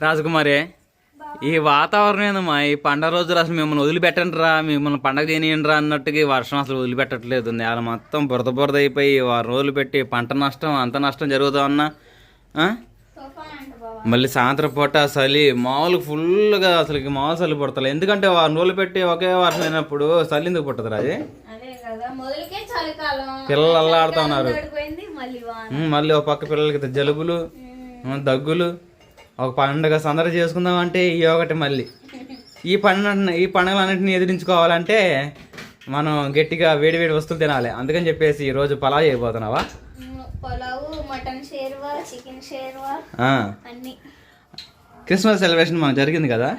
రాజకుమారి ఈ వాతావరణం ఏందమ్మా? ఈ పండగ రోజులు అసలు మిమ్మల్ని వదిలిపెట్టండి రా మిమ్మల్ని పండగ చేయనియండి రా అన్నట్టుగా ఈ వర్షం అసలు వదిలిపెట్టట్లేదు. నేల మొత్తం బురద బురద అయిపోయి వారం రోజులు పెట్టి పంట నష్టం అంత నష్టం జరుగుతా ఉన్నా? మళ్ళీ సాయంత్రం పూట చలి మామూలు ఫుల్గా అసలు మామూలు చలి పుడతలే. ఎందుకంటే వారం రోజులు పెట్టి ఒకే వర్షం అయినప్పుడు చలి ఎందుకు పుట్టదు రాజీ పిల్లలు అల్లాడుతా ఉన్నారు. మళ్ళీ ఒక పక్క పిల్లలకి జలుబులు దగ్గులు ఒక పండుగ సందడి చేసుకుందాం అంటే ఈ ఒకటి మళ్ళీ. ఈ పండుగ ఈ పండుగలన్నింటినీ ఎదిరించుకోవాలంటే మనం గట్టిగా వేడి వేడి వస్తువులు తినాలి. అందుకని చెప్పేసి ఈ రోజు పలావ్ చేయబోతున్నావా? Um, pulao mutton sherwa chicken sherwa ఆ. అన్ని. క్రిస్మస్ సెలబ్రేషన్ మనకు జరిగింది కదా?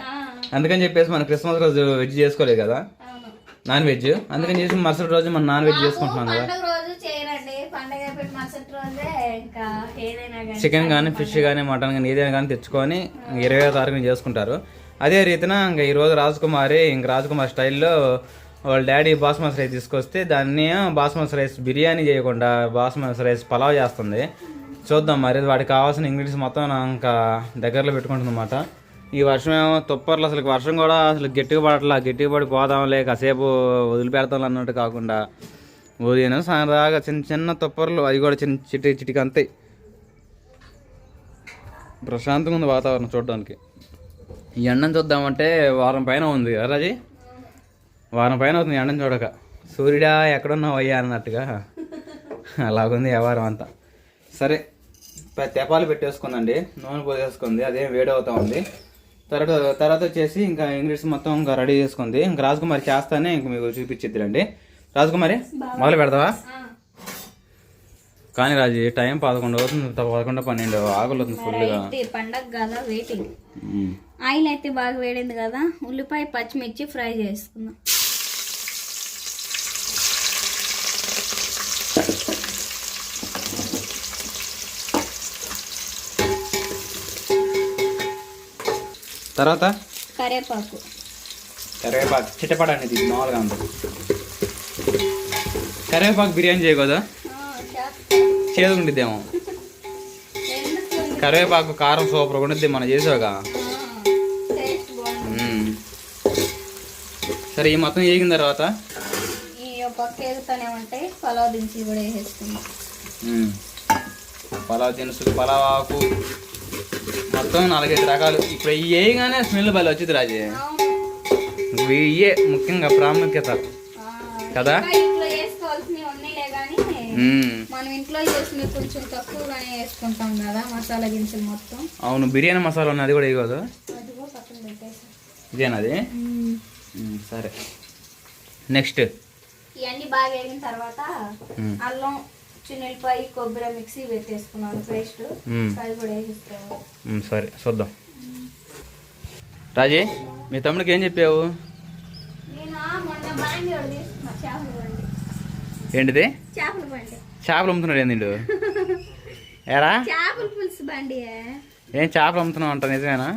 అందుకని చెప్పేసి మనం క్రిస్మస్ రోజు వెజ్ చేసుకోలేదు కదా? Non veg. అందుకని చేసి మరుసటి రోజు మనం నాన్ వెజ్ చేసుకుంటున్నాం కదా పండుగ రోజు చేయరండి పండగ అయిపోయిన మరుసటి రోజే ఇంకా ఏదైనా కానీ చికెన్ కానీ ఫిష్ కానీ మటన్ కానీ ఏదైనా కానీ తెచ్చుకొని ఇరవై తారీఖున చేసుకుంటారు. అదే రీతిన ఇంకా ఈరోజు రాజకుమారి ఇంక రాజకుమారి స్టైల్లో వాళ్ళ డాడీ బాస్మతి రైస్ తీసుకొస్తే దాన్ని బాస్మతి రైస్ బిర్యానీ చేయకుండా బాస్మతి రైస్ పలావ్ చేస్తుంది. చూద్దాం మరి వాటికి కావాల్సిన ఇంగ్రీడియంట్స్ మొత్తం ఇంకా దగ్గరలో పెట్టుకుంటుంది అనమాట ఈ వర్షం ఏమో తుప్పర్లు అసలు వర్షం కూడా అసలు గట్టిగా పడట్లా గట్టిగా పడి పోదాంలే కాసేపు వదిలిపెడతాం అన్నట్టు కాకుండా. ఉదయం సరదాగా చిన్న చిన్న తుప్పర్లు అవి కూడా చిన్న చిటి చిటికి అంతాయి ప్రశాంతంగా ఉంది వాతావరణం చూడడానికి. ఈ ఎండను చూద్దామంటే వారం పైన ఉంది రాజీ? వారం పైన అవుతుంది ఎండను చూడక. సూర్యుడా ఎక్కడున్నావు అయ్యా అన్నట్టుగా. అలాగుంది వ్యవహారం అంతా. సరే తెపాలు పెట్టేసుకుందండి. నూనె పోసేసుకుంది అదేం వేడి అవుతా ఉంది. తర్వాత తర్వాత వచ్చేసి ఇంకా ఇంగ్లీష్ మొత్తం ఇంకా రెడీ చేసుకుంది. ఇంకా రాజకుమారి చేస్తానే ఇంక మీకు చూపించిద్దిరండి రాజకుమారి మొదలు పెడతావా? కానీ రాజీ టైం పదకొండు అవుతుంది పదకొండు పన్నెండు ఆకులు అవుతుంది ఫుల్గా పండగ కదా వెయిటింగ్ ఆయిల్ అయితే బాగా వేడింది కదా ఉల్లిపాయ పచ్చిమిర్చి ఫ్రై చేసుకుందాం. తర్వాత? కరివేపాకు కరివేపాకు చిట్టపడండి ఇది మామూలుగా ఉంటుంది కరివేపాకు బిర్యానీ చేయకూడదా. చేదుకుండిద్దేమో ఎందుకు? కరివేపాకు కారం సూపర్ ఉండిద్ది మనం చేసావుగా. సరే ఈ మొత్తం వేగిన తర్వాత పలావ్ దించి కూడా వేసేసుకుందాం మ్మ్. పలావ్ దినుసులు పలావ్ ఆకు మొత్తం నాలుగైదు రకాలు ఇప్పుడు ఇవి వేయగానే స్మెల్ భలే వచ్చింది రాజే. ఇవే ముఖ్యంగా ప్రాముఖ్యత కదా? మనం ఇంట్లో కొంచెం తక్కువగానే వేసుకుంటాం కదా మసాలా దినుసులు మొత్తం. అవును బిర్యానీ మసాలా ఉన్నది కూడా పెట్టేసాం. ఇదేనది సరే. నెక్స్ట్ ఇవన్నీ బాగా వేగిన తర్వాత. అల్లం చిన్నెల్లిపాయ కొబ్బరి మిక్సీ పెట్టేసుకున్నాను పేస్ట్. అది కూడా సరే చూద్దాం. రాజీ మీ తమ్ముడికి ఏం చెప్పావు నేను ఆ మొన్న బండి ఒకటి తీసుకున్నా చేపల బండి ఏంటిది? చేపల బండి చేపలు అమ్ముతున్నాడు ఏంది ఏరా చేపల పులుసు బండి. ఏం చేపలు అమ్ముతున్నావు అంట నిజమేనా.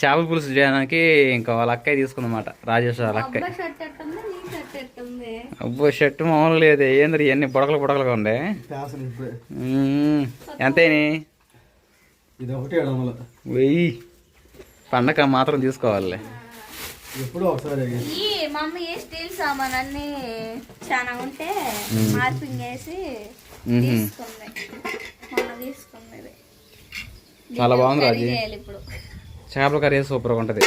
చేపల పులుసు చేయడానికి ఇంకా వాళ్ళ అక్కయ్య తీసుకుందన్నమాట రాజేష్ వాళ్ళ అక్కయ్య. అబ్బా షర్ట్ ఎట్టుంది? నీ షర్ట్ ఎట్టుంది? అబ్బో షర్ట్ మామూలు లేదు. ఏంద్రీ ఇవన్నీ బుడకలు బుడకలుగా ఉండే. ఎంతేని వెయ్యి. పండగ మాత్రం తీసుకోవాలి ఎప్పుడు ఒకసారి ఈ మమ్మీ స్టీల్ సామాన్ అన్ని చాలా ఉంటే మార్పింగ్. తీసుకుంది. మొన్న ఇది. చాలా బాగుంది రాజీ. ఇప్పుడు. చేపల కర్రీ సూపర్గా ఉంటుంది.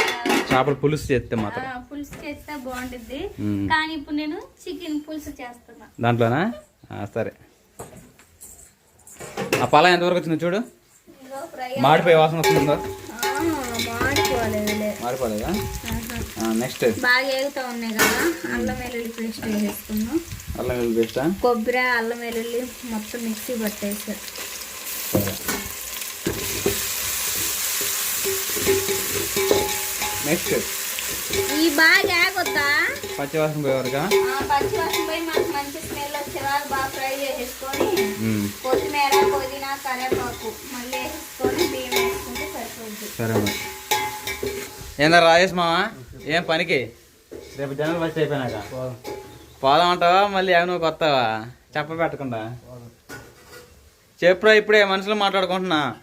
చేపల పులుసు చేస్తే మాత్రం. ఆ, పులుసు చేస్తే బాగుంటుంది. కానీ ఇప్పుడు నేను చికెన్ పులుసు చేస్తున్నా. దాంట్లోనా? ఆ, సరే. ఆ పొలం ఎంతవరకు వచ్చిందో చూడు. ఇదిగో ఫ్రై మాడిపోయి వాసన వస్తుందో? ఆ, మాడిపోలేదులే. మాడిపోలేదా. నెక్స్ట్ బాగా ఏగుతా ఉన్నాయి కదా అల్లం వెల్లుల్లి పేస్ట్ వేసేసుకున్నాం అల్లం వెల్లుల్లి పేస్టా? కొబ్బరి అల్లం వెల్లుల్లి మొత్తం మిక్సీ పట్టేసి. నెక్స్ట్ ఈ బాగా ఆగొద్దా పచ్చివాసన పోయేవరకా ఆ, పచ్చివాసన పోయి మనకు మంచి స్మెల్ వచ్చేలాగా బాగా ఫ్రై చేసేసుకొని. కొత్తిమీర పుదీనా కరివేపాకు మళ్ళీ వేసేసుకొని బియ్యం వేసుకుంటే సరిపోద్ది. సరే మరి. ఏందా రాజేష్ మామ ఏం పనికి? రేపు జనరల్ ఫస్ట్ అయిపోయినాక. పోదాం అంటావా మళ్ళీ ఏమైనా కొత్తవా చెప్ప పెట్టకుండా. చెప్పురా ఇప్పుడే మనుషులు మాట్లాడుకుంటున్నా.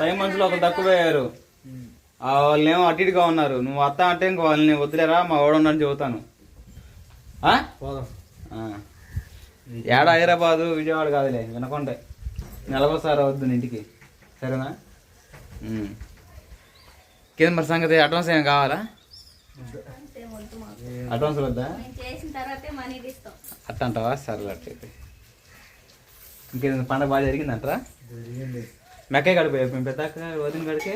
పై మనుషులు ఒకరు తక్కువయ్యారు. ఆ వాళ్ళు ఏమో అటు ఇటుగా ఉన్నారు. నువ్వు వస్తా అంటే ఇంక వాళ్ళని వదిలేరా? మా వాడు ఉన్నాడని చెబుతాను. ఆ? పోదాం. ఆ. ఏడ? హైదరాబాదు విజయవాడ కాదులే వినకుంటే నెలకోసారి అవుతుంది ఇంటికి. సరేనా. కింద మరి సంగతి అడ్వాన్స్ ఏం కావాలా? అడ్వాన్స్ వద్దా నేను చేసిన తర్వాతే మనీ ఇస్తాం అట్ట అంటావా సరే అట్లయితే ఇంకేదైనా పండగ బాగా జరిగిందంటారా? జరిగింది. మెక్కే గడిపోయావు మేము పెద్ద వదిన గడికి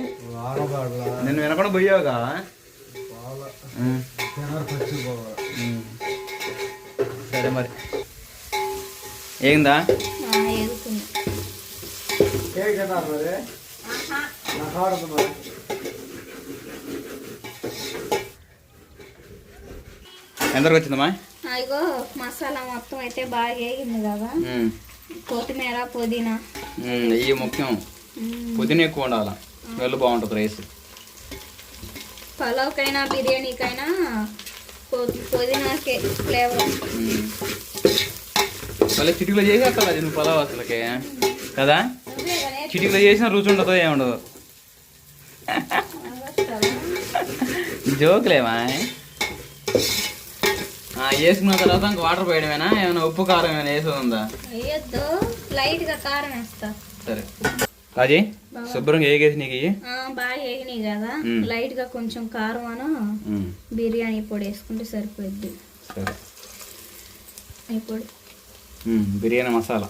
నేను వినకుండా పోయావుగా. సరే మరి. ఏందా? కేక్ మరి నాకు ఆడదు మరి ఎంతవరకు వచ్చిందమ్మా? ఇగో మసాలా మొత్తం అయితే బాగా వేగింది కదా. కొత్తిమీర పుదీనా. ఇవి ముఖ్యం. పుదీనా ఎక్కువ ఉండాలి? వెళ్ళు బాగుంటుంది రైస్. పలావ్కైనా బిర్యానీకైనా పు- పుదీనాకే ఫ్లేవర్. మళ్ళీ చిటికలో చేసి అక్కడ నువ్వు పలావ్ అసలుకి. కదా? చిటికలో చేసిన రుచి ఉండదు ఏముండదు జోకులేమా? వేసుకున్న తర్వాత ఇంకా వాటర్ పోయడమేనా? ఏమైనా ఉప్పు కారం ఏమైనా వేసి ఉందా? వేయొద్దు. లైట్గా కారం వేస్తా. సరే. రాజీ శుభ్రంగా ఏగేసి నీకు బాగా వేగినాయి కదా. లైట్గా కొంచెం కారం అను బిర్యానీ పొడి వేసుకుంటే సరిపోద్ది సరే. ఈ పొడి. ఉమ్, బిర్యానీ మసాలా.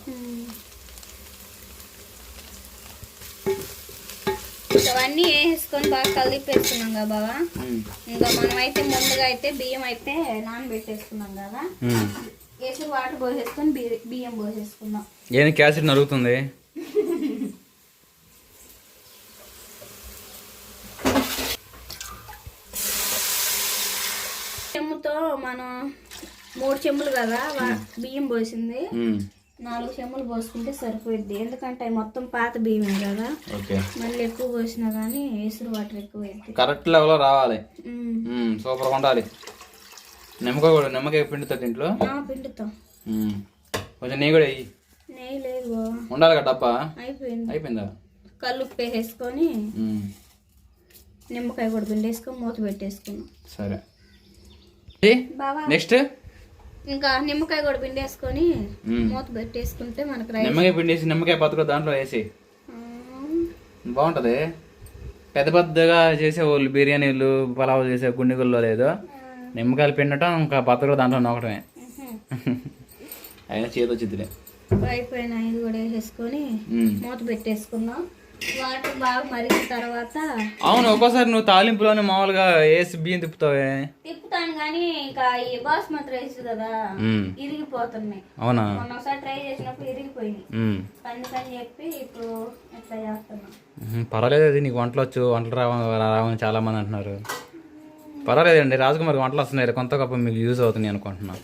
మ్మ్. ఇవన్నీ వేసుకొని బాగా కలిపేస్తున్నాం కదా ఉమ్, ఇంకా మనం అయితే ముందుగా అయితే బియ్యం అయితే నానబెట్టేసుకున్నాం కదా. వేసి వాటర్ పోసేసుకొని బియ్య- పోసేసుకున్నాం. ఏంది క్యాసెట్ నరుగుతుంది? చెమ్ముతో మనం మూడు చెమ్ములు కదా బియ్యం పోసింది. నాలుగు చెమ్ములు పోసుకుంటే సరిపోద్ది ఎందుకంటే అవి మొత్తం పాత బియ్యమే కదా. మళ్ళీ ఎక్కువ పోసినా కానీ ఎసురు వాటర్ ఎక్కువ కరెక్ట్ లెవెల్లో రావాలి. సూపర్గా ఉండాలి. నిమ్మకాయ కూడా నిమ్మకాయ పిండితో ఇంట్లో పిండుతాం. కొంచెం నెయ్యి కూడా వెయ్యి నెయ్యి లేదు. ఉండాలి కదా డబ్బా? అయిపోయింది. అయిపోయిందా? వేసేసుకొని ఉమ్, నిమ్మకాయ కూడా పిండేసుకొని మూత పెట్టేసుకున్నాం. సరే. నెక్స్ట్? ఇంకా నిమ్మకాయ కూడా పిండేసుకొని. మూత పెట్టేసుకుంటే మనకు నిమ్మకాయ పిండేసి నిమ్మకాయ పత్రిక దాంట్లో వేసి. బాగుంటది. పెద్ద పెద్దగా చేసే వాళ్ళు బిర్యానీలు పలావ్ చేసే గుండెగుల్లో లేదు నిమ్మకాయలు పిండటం ఇంకా పత్రిక దాంట్లో నొకటమే ఉహు. అయినా చేతి వచ్చిందిలే అయిపోయిన ఇది కూడా వేసేసుకొని. మూత పెట్టేసుకున్నాం వాటర్ బాగా మరిగిన తర్వాత అవును ఒక్కోసారి నువ్వు తాలింపులోనే మామూలుగా వేసి బియ్యం తిప్పుతావే. తిప్పుతాను కానీ ఇంకా ఈ బాస్మతి రైస్ కదా ఇరిగిపోతున్నాయి. అవునా? ట్రై చేసినప్పుడు ఇరిగిపోయింది అందుకని చెప్పి ఇప్పుడు ఇట్లా చేస్తున్నాం? ఉహు, పర్వాలేదు అది నీకు వంటలు వచ్చు వంటలు రావ రావని చాలా మంది అంటున్నారు. పర్వాలేదండి రాజకుమారి వంటలు వస్తున్నాయి కొంత గొప్ప మీకు యూజ్ అవుతుంది అనుకుంటున్నా.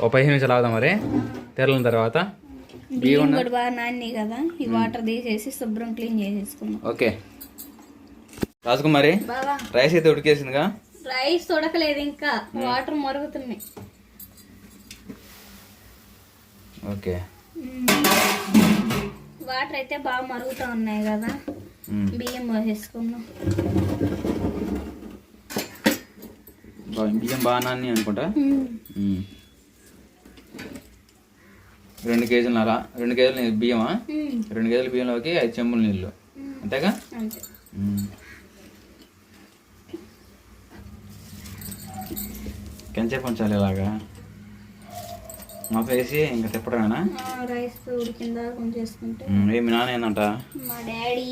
ఓ పదిహేను నిమిషాలు ఆగుదాం మరి. తెరలిన తర్వాత బియ్యం కూడా బాగా నాని కదా ఈ వాటర్ తీసేసి శుభ్రం క్లీన్ చేసేసుకున్నాం ఓకే. రాజకుమారి రైస్ అయితే ఉడికేసిందిగా? రైస్ ఉడకలేదు ఇంకా వాటర్ మరుగుతున్నాయి. ఓకే. వాటర్ అయితే బాగా మరుగుతూ ఉన్నాయి కదా బియ్యం పోసేసుకున్నాం బియ్యం బాగా నాని అనుకుంటా. రెండు కేజీలు అలా రెండు కేజీలు బియ్యమా? రెండు కేజీల బియ్యంలోకి ఐదు చెంబులు నీళ్ళు. అంతేగా. ఎంతసేపు ఉంచాలి ఇలాగా? మాకు వేసి ఇంకా తిప్పడమేనా? ఆ, రైస్ ఉడికిందా కొంచెం చేసుకుంటే. ఉమ్, ఏ మీ నాన్న ఏందంట? మా డాడీ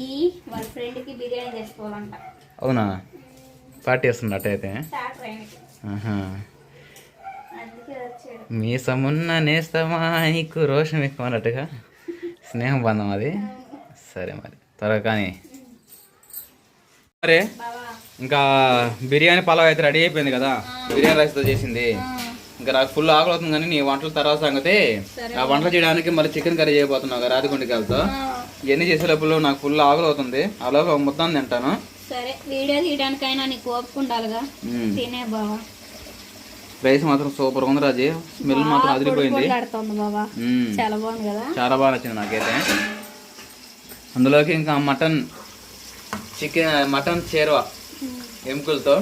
వాళ్ళ ఫ్రెండ్కి బిర్యానీ చేసుకోవాలంట. అవునా? పార్టీ వేస్తుంది అట్ట అయితే. స్టార్ట్ అయింది ఆహా. అందుకే వచ్చాడు మీ సమున్న నేస్తమా? నీకు రోషం ఎక్కువ అన్నట్టుగా స్నేహం బంధం అది. సరే మరి. త్వరగా కానీ. బావా ఇంకా బిర్యానీ పలావ్ అయితే రెడీ అయిపోయింది కదా. బిర్యానీ రైస్తో చేసింది. ఇంకా నాకు ఫుల్ ఆకలి అవుతుంది కానీ నీ వంటల తర్వాత సంగతి. ఆ వంటలు చేయడానికి మళ్ళీ చికెన్ కర్రీ చేయబోతున్నావు కదా రాదిగుండికి వెళ్తా ఇవన్నీ చేసేటప్పుడు నాకు ఫుల్ ఆకలి అవుతుంది. అలాగే ముద్ద తింటాను. సరే వీడియో తీయడానికైనా నీకు ఓపిక ఉండాలిగా. మ్మ్. తినే బావా. రైస్ మాత్రం సూపర్ ఉంది రాజీ. స్మెల్ మాత్రం అదిరిపోయింది. చాలా బాగుంది కదా. చాలా బాగా నచ్చింది నాకైతే. అందులోకి ఇంకా మటన్ చికెన్ మటన్ చేరువ ఎముకలతో.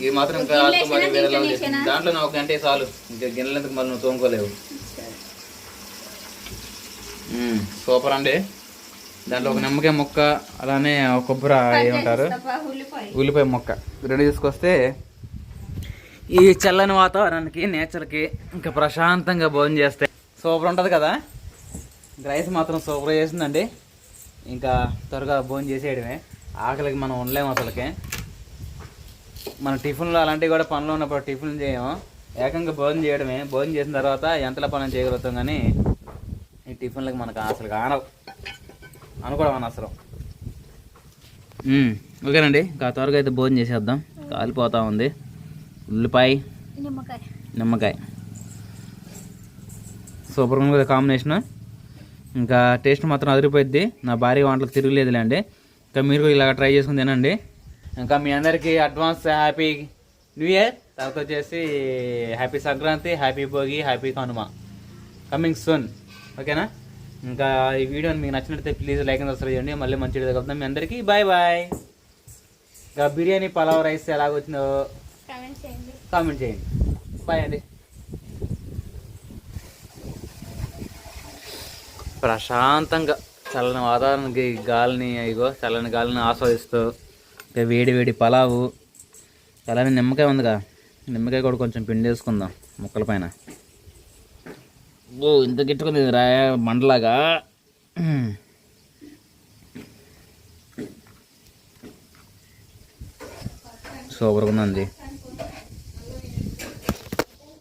ఇది మాత్రం ఇంకా దీంట్లో ఒక గంటే చాలు. ఇంకా గిన్నెలు ఎందుకు మళ్ళీ నువ్వు తోముకోలేవు. సూపర్ అండి. దాంట్లో ఒక నిమ్మకాయ ముక్క అలానే కొబ్బరి ఏమంటారు? ఉల్లిపాయ మొక్క. రెండు తీసుకొస్తే ఈ చల్లని వాతావరణానికి నేచర్కి ఇంకా ప్రశాంతంగా భోజనం చేస్తే సూపర్ ఉంటుంది కదా? రైస్ మాత్రం సూపర్ చేసిందండి. ఇంకా త్వరగా భోజనం చేసేయడమే. ఆకలికి మనం ఉండలేము అసలుకి. మన టిఫిన్లు అలాంటివి కూడా పనులు ఉన్నప్పుడు టిఫిన్ చేయము. ఏకంగా భోజనం చేయడమే. భోజనం చేసిన తర్వాత ఎంతలో పనులు చేయగలుగుతాం కానీ ఈ టిఫిన్లకు మనకు అసలు కానవు. అనుకోవడం అనవసరం ఓకేనండి. ఇంకా త్వరగా అయితే భోజనం చేసేద్దాం. కాలిపోతూ ఉంది. ఉల్లిపాయ నిమ్మకాయ. నిమ్మకాయ. సూపర్ ఉంది కాంబినేషన్ ఇంకా టేస్ట్ మాత్రం అదిరిపోద్ది నా భార్య వంటలకు తిరగలేదులేండి ఇంకా మీరు ఇలాగ ట్రై చేసుకుని తినండి. ఇంకా మీ అందరికీ అడ్వాన్స్ హ్యాపీ న్యూ ఇయర్ తర్వాత వచ్చేసి happy Sankranti happy Bhogi happy Kanuma. Coming soon ఓకేనా ఇంకా ఈ వీడియోని మీకు నచ్చినట్లయితే ప్లీజ్ లైక్ అండ్ సబ్స్క్రైబ్ చేయండి. మళ్ళీ మంచి వీడియో కలుద్దాం. మీ అందరికీ బాయ్ బాయ్ ఇంకా బిర్యానీ పలావ్ రైస్ ఎలాగొచ్చిందో కామెంట్ చేయండి. బాయ్ అండి. ప్రశాంతంగా చల్లని వాతావరణానికి గాలిని ఇగో చల్లని గాలిని ఆస్వాదిస్తూ ఇంకా వేడి వేడి పలావు. చల్లని నిమ్మకాయ ఉందిగా. నిమ్మకాయ కూడా కొంచెం పిండి వేసుకుందాం ముక్కల పైన. ఓ ఇంత గిట్టుకుంది రాయ మండలాగా సూపర్గా ఉందండి.